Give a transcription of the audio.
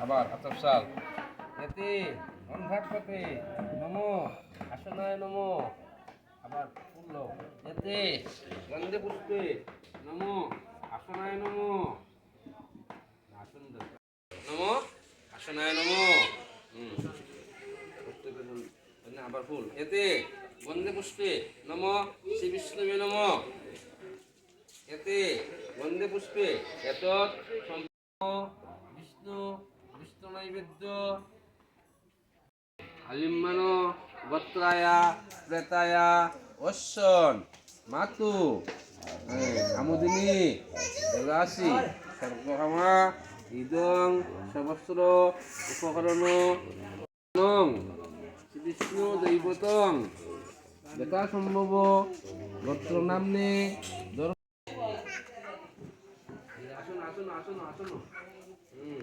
আবার আতপসাল এতে অন্ধাক্ষতে নমো। আসনায় নমো। আবার পূর্ণ এতে গন্ধে পুষ্পে নমো। আসনায় নমো। আসন নমো। আসনায় নমো। হুম। আবার ফুল। এতে গন্ধে পুষ্পে নমো। শ্রী বিষ্ণুবে নমো। এতে গন্ধে পুষ্পে এত নৈবেদ্য বত্রায়া প্রেতায়া অশ্বন মাতু আমোদিনী রাশি সর্বকামা ইদং সবস্র উপকরণ নং শ্রী বিষ্ণু দৈবতং যথা সম্ভব গোত্র নামনে আসুন আসুন আসুন আসুন। হুম।